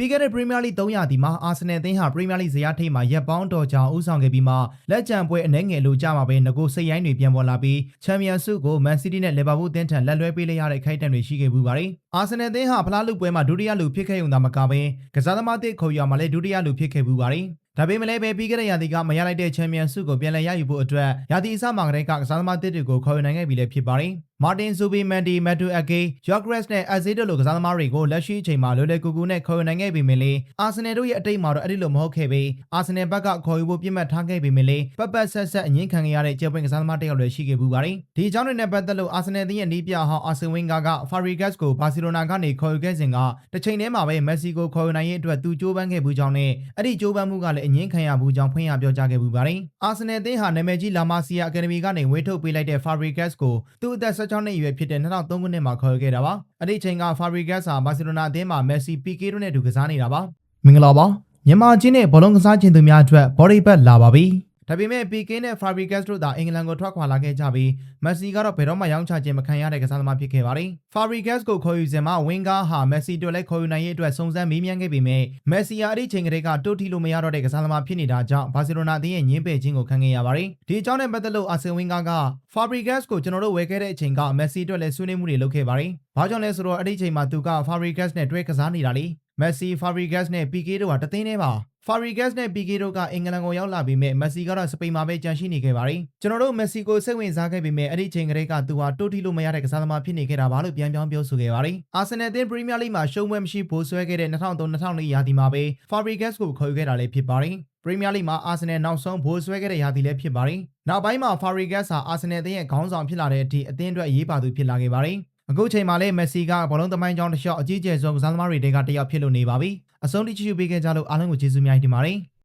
ပြီးခဲ့တဲ့ပရီးမီးယားလိ300ဒီမှာအာဆင်နယ်အသင်းဟာပရီးမီးယားလိဇယားထိပ်မှာရက်ပေါင်းတော်ကြာဦးဆောင်ခဲ့ပြီးမှလက်ကျန်ပွဲအနှဲငယ်လိုကြမှာပဲငကိုစိတ်ရိုင်းတွေပြန်ပေါ်လာပြီးချန်ပီယံဆုကိုမန်စီးတီးနဲ့လီဗာပူးအသင်းထံလက်လွဲပေးလိုက်ရတဲ့ခိုက်တံတွေရှိခဲ့ပူပါတယ်။အာဆင်နယ်အသင်းဟာဖလားလုပွဲမှာဒုတိယလူဖြစ်ခဲ့ရုံသာမကဘဲကစားသမားတစ်ခေါ်ရမှာလည်းဒုတိယလူဖြစ်ခဲ့ပူပါတယ်။ဒါပေမဲ့လည်းပဲပြီးခဲ့တဲ့ရာသီကမရလိုက်တဲ့ချန်ပီယံဆုကိုပြန်လည်ရယူဖို့အတွက်ရာသီအစမှာကတည်းကကစားသမားတစ်တွေကိုခေါ်ယူနိုင်ခဲ့ပြီလည်းဖြစ်ပါတယ်။ မာတင်ဇူဘီမန်ဒီမက်တူအကေယော့ဂရက်စ်နဲ့အဇေးတို့လိုကစားသမားတွေကိုလက်ရှိအချိန်မှာလွယ်လွယ်ကူကူနဲ့ခေါ်ယူနိုင်ခဲ့ပေမဲ့လည်းအာဆင်နယ်တို့ရဲ့အတိတ်မှာတော့အဲ့ဒီလိုမဟုတ်ခဲ့ပေအာဆင်နယ်ဘက်ကခေါ်ယူဖို့ပြစ်မှတ်ထားခဲ့ပေမဲ့လည်းပတ်ပတ်ဆက်ဆက်အငင်းခံခဲ့ရတဲ့ကျေပွင့်ကစားသမားတစ်ယောက်လည်းရှိခဲ့ပူပါတယ်။ဒီအကြောင်းတွေနဲ့ပတ်သက်လို့အာဆင်နယ်ရဲ့နီးပြဟောင်းအာဆင်ဝင်းကာကဖာရီဂတ်ကိုဘာစီလိုနာကနေခေါ်ယူခဲ့စဉ်ကတစ်ချိန်တည်းမှာပဲမက်ဆီကိုခေါ်ယူနိုင်ရေးအတွက်သူကြိုးပမ်းခဲ့ဘူးကြောင်းနဲ့အဲ့ဒီကြိုးပမ်းမှုကလည်းအငင်းခံရဘူးကြောင်းဖွင့်ရပြောကြားခဲ့ပူပါတယ်။အာဆင်နယ်အသင်းဟာနာမည်ကြီးလာမာစီယာအကယ်ဒမီကနေဝေးထုတ်ပေးလိုက်တဲ့ Fabregas ကိုသူ့အသက်16နှစ်အရွယ်ဖြစ်တဲ့2003ခုနှစ်မှာခေါ်ယူခဲ့တာပါ။အဲ့ဒီအချိန်က Fabregas ဟာဘာစီလိုနာအသင်းမှာ Messi, Pique တို့နဲ့အတူကစားနေတာပါ။မင်္ဂလာပါ။မြန်မာချင်းနဲ့ဘောလုံးကစားခြင်းသူများအတွက် body bag လာပါပြီ။ ဒါပေမဲ့ PK နဲ့ Fabregas တို့သာအင်္ဂလန်ကိုထွက်ခွာလာခဲ့ကြပြီး Messi ကတော့ဘယ်တော့မှရောင်းချခြင်းမခံရတဲ့ကစားသမားဖြစ်ခဲ့ပါတယ်။ Fabregas ကိုခေါ်ယူစဉ်မှာ Wenger ဟာ Messi တို့လည်းခေါ်ယူနိုင်ရေးအတွက်စုံစမ်းမေးမြန်းခဲ့ပေမဲ့ Messi ဟာအဲ့ဒီချိန်ကလေးကတိုးထီလို့မရတော့တဲ့ကစားသမားဖြစ်နေတာကြောင့်ဘာစီလိုနာအသင်းရဲ့ညှင်းပယ်ခြင်းကိုခံခဲ့ရပါတယ်။ဒီအကြောင်းနဲ့ပတ်သက်လို့ Arsene Wenger က Fabregas ကိုကျွန်တော်တို့ဝယ်ခဲ့တဲ့အချိန်က Messi အတွက်လည်းဆွေးနွေးမှုတွေလုပ်ခဲ့ပါတယ်။ဘာကြောင့်လဲဆိုတော့အဲ့ဒီချိန်မှာသူက Fabregas နဲ့တွဲကစားနေတာလေ။ Messi, Fabregas နဲ့ PK တို့ဟာတသင်းတည်းပါ။ Fabregas နဲ့ PK တို့ကအင်္ဂလန်ကိုရောက်လာပြီးမြဲ Messi ကတော့စပိန်မှာပဲကြန့်ရှိနေခဲ့ပါတယ်။ကျွန်တော်တို့ Messi ကိုစိတ်ဝင်စားခဲ့ပေမဲ့အဲ့ဒီချိန်ကလေးကသူဟာတိုးထီလို့မရတဲ့ကစားသမားဖြစ်နေခဲ့တာပါလို့ပြန်ပြောင်းပြောဆိုခဲ့ပါတယ်။ Arsenal အသင်း Premier League မှာရှုံးပွဲမရှိဘိုးဆွဲခဲ့တဲ့2003-2004ရာသီမှာပဲ Fabregas ကိုခေါ်ယူခဲ့တာလည်းဖြစ်ပါတယ်။ Premier League မှာ Arsenal နောက်ဆုံးဘိုးဆွဲခဲ့တဲ့ရာသီလည်းဖြစ်ပါတယ်။နောက်ပိုင်းမှာ Fabregas ဟာ Arsenal အသင်းရဲ့ခေါင်းဆောင်ဖြစ်လာတဲ့အထိအသင်းအတွက်အရေးပါသူဖြစ်လာခဲ့ပါတယ်။ အခုချိန်မှာလည်းမက်ဆီကဘောလုံးသမိုင်းကြောင်းတစ်လျှောက်အကြီးကျယ်ဆုံးကစားသမားတွေတဲကတစ်ယောက်ဖြစ်လို့နေပါပြီ။အဆုံးထိချီးကျူးပေးခဲ့ကြလို့အားလုံးကိုကျေးဇူးများတင်ပါတယ်။